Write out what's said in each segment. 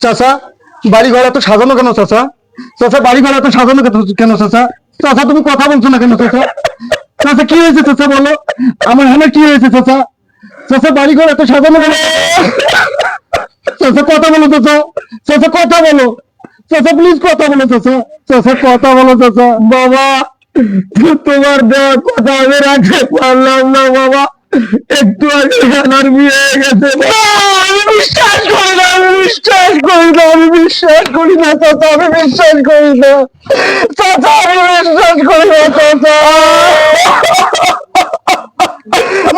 চাচা বাড়ি ঘর এত সাজানো কেন চাচা? চাচা বাড়ি ঘর এত সাজানো কেন- চাচা? চাচা, তুমি কথা বলছো না কেন চাচা? চাচা, কি হয়েছে চাচা বলো? আমার হ্যাঁ কি হয়েছে চাচা? চাচা বাড়ি ঘর এত সাজানো কেন চাচা, কথা বলো চাচা। চাচা, কথা বলো। চাচা প্লিজ কথা বলো চাচা। চাচা, কথা বলো চাচা। বাবা, তোমার দেওয়া কথা আমি রাখতে পারলাম না, বাবা। একটু আগে আমার বিয়ে গেছে বাবা, আমি বিশ্বাস করি না আমি বিশ্বাস করি না আমি বিশ্বাস করি না, চাচা, আমি বিশ্বাস করি না। চাচা, আমি বিশ্বাস করি না, চাচা।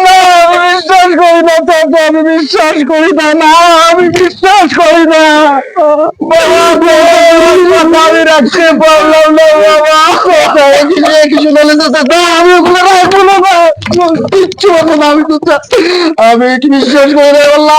না, আমি বিশ্বাস করি না আমি বিশ্বাস করি না না, আমি বিশ্বাস করি না। বাবা, আমি রাখতে পারলাম না, বাবা। কিছু বলে না, আমি রাখব না। কিচ্ছু না, আমি আমি কি বিশ্বাস করি না।